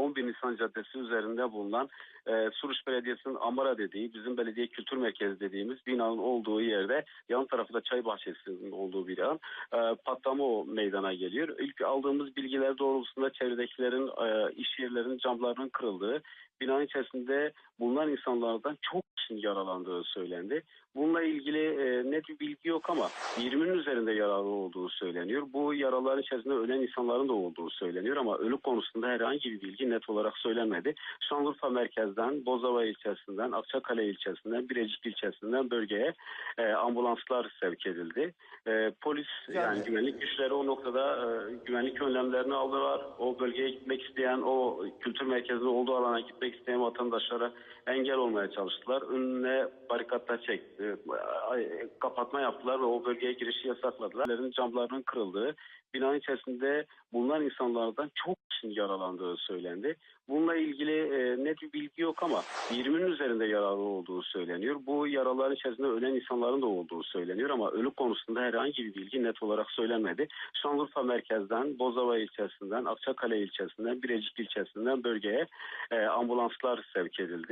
11 Nisan Caddesi üzerinde bulunan e, Suruç Belediyesi'nin Amara dediği, bizim belediye kültür merkezi dediğimiz binanın olduğu yerde yan tarafı da çay bahçesinin olduğu bir an e, patlama o meydana geliyor. İlk aldığımız bilgiler doğrultusunda çevredekilerin e, iş yerlerinin camlarının kırıldığı, binanın içerisinde bulunan insanlardan çok kişinin yaralandığı söylendi. Bununla ilgili e, net bir bilgi yok ama 20'nin üzerinde yaralı olduğu söyleniyor. Bu yaraların içerisinde ölen insanların da olduğu söyleniyor ama ölü konusunda herhangi bir bilgi net olarak söylenmedi. Şanlıurfa merkezden, Bozova ilçesinden, Akçakale ilçesinden, Birecik ilçesinden bölgeye e, ambulanslar sevk edildi. E, polis yani, Yani- güvenlik güçleri o noktada e, güvenlik önlemlerini aldılar. O bölgeye gitmek isteyen, o kültür merkezinde olduğu alana gitmek isteyen vatandaşlara engel olmaya çalıştılar. Önüne barikatlar çekti. e, Kapatma yaptılar ve o bölgeye girişi yasakladılar. Evlerin Camlarının kırıldığı, binanın içerisinde bulunan insanlardan çok kişinin yaralandığı söylendi. Bununla ilgili e, net bir bilgi yok ama 20'nin üzerinde yaralı olduğu söyleniyor. Bu yaraların içerisinde ölen insanların da olduğu söyleniyor ama ölü konusunda herhangi bir bilgi net olarak söylenmedi. Şanlıurfa merkezden, Bozova ilçesinden, Akçakale ilçesinden, Birecik ilçesinden bölgeye e, ambulanslar sevk edildi.